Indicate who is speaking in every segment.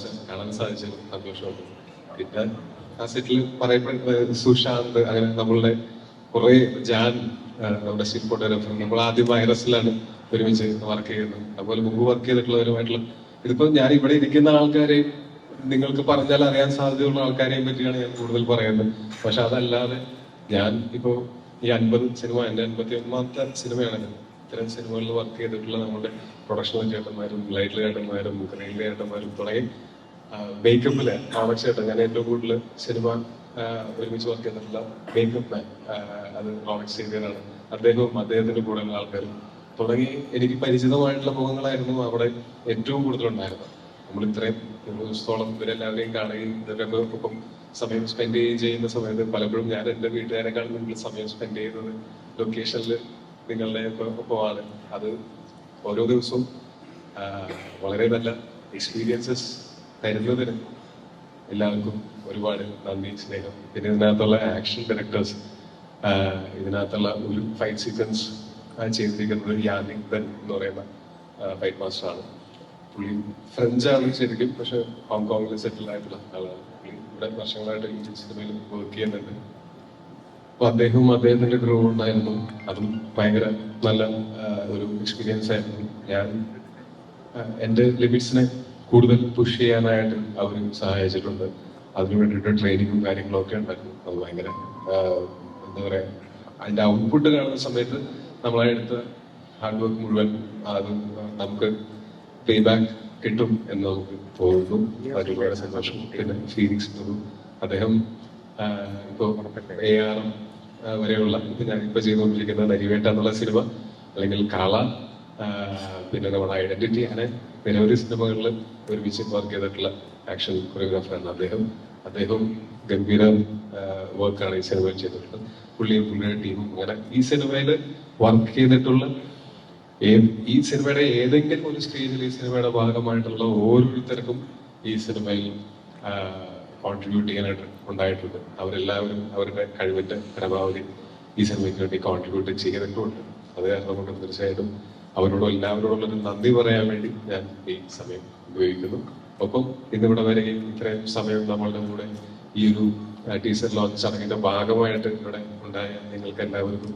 Speaker 1: Tom's കാണാൻ സാധിച്ചത് സന്തോഷമുണ്ട് പിന്നെ ആ സെറ്റിൽ പറയപ്പെട്ട സുശാന്ത് അങ്ങനെ നമ്മളുടെ കുറെ ജാൻ നമ്മുടെ സ്റ്റിൽ ഫോട്ടോഗ്രാഫർ നമ്മൾ ആദ്യം വൈറസിലാണ് ഒരുമിച്ച് വർക്ക് ചെയ്യുന്നത്. അതുപോലെ മുമ്പ് വർക്ക് ചെയ്തിട്ടുള്ളവരുമായിട്ടുള്ള ഇതിപ്പോ ഞാൻ ഇവിടെ ഇരിക്കുന്ന ആൾക്കാരെ നിങ്ങൾക്ക് പറഞ്ഞാൽ അറിയാൻ സാധ്യതയുള്ള ആൾക്കാരെയും പറ്റിയാണ് ഞാൻ കൂടുതൽ പറയുന്നത്. പക്ഷെ അതല്ലാതെ ഞാൻ ഇപ്പോ ഈ അൻപത് സിനിമ എന്റെ അൻപത്തി ഒന്നാമത്തെ സിനിമയാണ് ഇത്തരം സിനിമകളിൽ വർക്ക് ചെയ്തിട്ടുള്ള നമ്മുടെ പ്രൊഡക്ഷണൽ ചേട്ടന്മാരും ലൈറ്റ് ചേട്ടന്മാരും റെയിൽ ചേട്ടന്മാരും തുടങ്ങി മേക്കപ്പിൽ ആമക് ചേട്ടൻ ഞാൻ ഏറ്റവും കൂടുതൽ സിനിമ ഒരുമിച്ച് വർക്ക് ചെയ്തിട്ടുള്ള മേക്കപ്പ് മാൻ അത് റോണക് ചെയ്തതാണ് അദ്ദേഹവും അദ്ദേഹത്തിന്റെ കൂടെയുള്ള ആൾക്കാരും. തുടങ്ങി എനിക്ക് പരിചിതമായിട്ടുള്ള മുഖങ്ങളായിരുന്നു അവിടെ ഏറ്റവും കൂടുതൽ ഉണ്ടായിരുന്നത് നമ്മൾ ഇത്രയും ഒരു ദിവസത്തോളം ഇവരെല്ലാവരെയും കാണുകയും ഇവരൊക്കെ ഒപ്പം സമയം സ്പെൻഡ് ചെയ്യുകയും ചെയ്യുന്ന സമയത്ത് പലപ്പോഴും ഞാൻ എന്റെ വീട്ടുകാരെക്കാളും നിങ്ങൾ സമയം സ്പെൻഡ് ചെയ്യുന്നത് ലൊക്കേഷനിൽ നിങ്ങളുടെ ഒപ്പമാണ് അത് ഓരോ ദിവസവും വളരെ നല്ല എക്സ്പീരിയൻസസ് തരുന്നതിന് എല്ലാവർക്കും ഒരുപാട് നന്ദി സ്നേഹം. പിന്നെ ഇതിനകത്തുള്ള ആക്ഷൻ ഡയറക്ടേഴ്സ് ഇതിനകത്തുള്ള ഒരു ഫൈറ്റ് സീക്വൻസ് ചെയ്തിരിക്കുന്നത് യാനിക് ബൻ എന്ന് പറയുന്ന ഫൈറ്റ് മാസ്റ്റർ ആണ്. പുള്ളി ഫ്രഞ്ച് ആണ് ശരിക്കും പക്ഷെ ഹോങ്കോങ്ങിൽ സെറ്റിൽ ആയിട്ടുള്ള ആളാണ്. പുള്ളി ഇവിടെ വർഷങ്ങളായിട്ട് ഇന്ത്യൻ സിനിമയിൽ വർക്ക് ചെയ്യുന്നുണ്ട്. അപ്പൊ അദ്ദേഹവും അദ്ദേഹത്തിന്റെ ക്രൂ ഉണ്ടായിരുന്നു. അതും ഭയങ്കര നല്ല ഒരു എക്സ്പീരിയൻസ് ആയിരുന്നു. ഞാൻ എന്റെ എന്റെ ലിമിറ്റ്സിനെ കൂടുതൽ പുഷ് ചെയ്യാനായിട്ട് അവർ സഹായിച്ചിട്ടുണ്ട്. അതിനു വേണ്ടിയിട്ട് ട്രെയിനിങ്ങും കാര്യങ്ങളും ഒക്കെ ഉണ്ടായിരുന്നു. അത് ഭയങ്കര എന്താ പറയാ അതിന്റെ ഔട്ട്പുട്ട് കാണുന്ന സമയത്ത് നമ്മളെടുത്ത ഹാർഡ് വർക്ക് മുഴുവൻ അത് നമുക്ക് പേ ബാക്ക് കിട്ടും എന്ന് നമുക്ക് തോന്നുന്നു. അതിൽ വളരെ സന്തോഷം പിന്നെ ഫീലിങ്സ് അദ്ദേഹം ആ, ഇപ്പോ എ ആർ വരെയുള്ള ഇത് ഇപ്പൊ ചെയ്തുകൊണ്ടിരിക്കുന്ന നരിവേട്ട എന്നുള്ള സിനിമ അല്ലെങ്കിൽ കള പിന്നെ നമ്മുടെ ഐഡന്റിറ്റി അങ്ങനെ നിരവധി സിനിമകളിൽ ഒരുമിച്ച് വർക്ക് ചെയ്തിട്ടുള്ള ആക്ഷൻ കൊറിയോഗ്രാഫറാണ് അദ്ദേഹം. അദ്ദേഹം ഗംഭീര വർക്കാണ് ഈ സിനിമയിൽ ചെയ്തിട്ടുള്ളത്. പുള്ളിയും പുള്ളിയുടെ ടീമും അങ്ങനെ ഈ സിനിമയിൽ വർക്ക് ചെയ്തിട്ടുള്ള ഈ സിനിമയുടെ ഏതെങ്കിലും ഒരു സ്റ്റേജിൽ ഈ സിനിമയുടെ ഭാഗമായിട്ടുള്ള ഓരോരുത്തർക്കും ഈ സിനിമയിൽ കോൺട്രിബ്യൂട്ട് ചെയ്യാനായിട്ട് ഉണ്ടായിട്ടുണ്ട്. അവരെല്ലാവരും അവരുടെ കഴിവിന്റെ പരമാവധി ഈ സിനിമയ്ക്ക് വേണ്ടി കോൺട്രിബ്യൂട്ട് ചെയ്തിട്ടുമുണ്ട് അത് കാരണം കൊണ്ട് തീർച്ചയായിട്ടും അവരോടും എല്ലാവരോടും ഒരു നന്ദി പറയാൻ വേണ്ടി ഞാൻ ഈ സമയം ഉപയോഗിക്കുന്നു. ഒപ്പം ഇന്നിവിടെ വരെ ഇത്രയും സമയം നമ്മളുടെ കൂടെ ഈ ഒരു ടീച്ചർ ലോഞ്ച് ചടങ്ങിന്റെ ഭാഗമായിട്ട് ഇവിടെ ഉണ്ടായ നിങ്ങൾക്ക് എല്ലാവർക്കും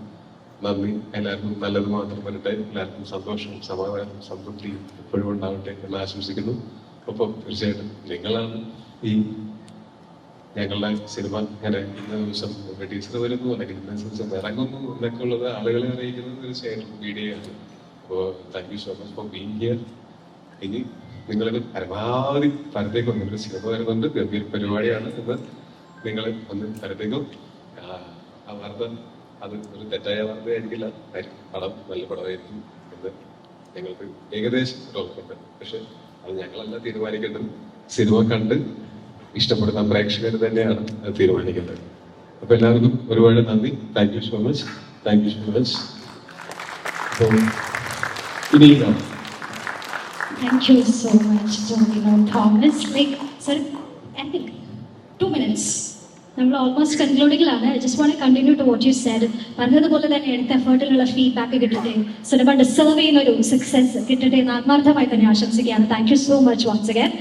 Speaker 1: നന്ദി. എല്ലാവർക്കും നല്ലത് മാത്രം വരട്ടെ. എല്ലാവർക്കും സന്തോഷവും സമാധാനവും സംതൃപ്തിയും എപ്പോഴും ഉണ്ടാവട്ടെ എന്ന് ആശംസിക്കുന്നു. ഒപ്പം തീർച്ചയായിട്ടും നിങ്ങളാണ് ഈ ഞങ്ങളുടെ സിനിമ ഇങ്ങനെ ഇന്ന ദിവസം ടീച്ചർ വരുന്നു അല്ലെങ്കിൽ ഇന്ന ദിവസം ഇറങ്ങുന്നു എന്നൊക്കെ ഉള്ളത് ആളുകളെ അറിയിക്കുന്നത് തീർച്ചയായിട്ടും മീഡിയ ആണ്. അപ്പോൾ thank you so much for being here ഇനി നിങ്ങളിത് പരമാവധി പരത്തേക്ക് വന്നു ഒരു സിനിമ വരുന്നുണ്ട് ഗംഭീര പരിപാടിയാണ് എന്ന് നിങ്ങൾ ഒന്ന് പരത്തേക്കും ആ, വാർത്ത അത് ഒരു തെറ്റായ വാർത്തയായിരിക്കില്ല. പടം നല്ല പടമായിരിക്കും എന്ന് ഞങ്ങൾക്ക് ഏകദേശം ഉറപ്പുണ്ട്. പക്ഷെ അത് ഞങ്ങളല്ല തീരുമാനിക്കേണ്ടത്. സിനിമ കണ്ട് ഇഷ്ടപ്പെടുന്ന പ്രേക്ഷകർ തന്നെയാണ് തീരുമാനിക്കുന്നത് അപ്പോൾ അപ്പൊ എല്ലാവർക്കും ഒരുപാട് നന്ദി. Thank you so much thank you so much അപ്പം ഇനി
Speaker 2: Thank you so much, Domino Thomas. Like, sir, I think two minutes. നമ്മൾ almost കൺക്ലൂഡിങ്ങിലാണ് just want continue to what you said പറഞ്ഞതുപോലെ തന്നെ എടുത്ത എഫേർട്ടിലുള്ള ഫീഡ്ബാക്ക് കിട്ടട്ടെ. സിനിമ ഡിസേർവ് ചെയ്യുന്ന ഒരു സക്സസ് കിട്ടട്ടെ എന്ന് ആത്മാർത്ഥമായി തന്നെ ആശംസിക്കുകയാണ്. Thank you so much once again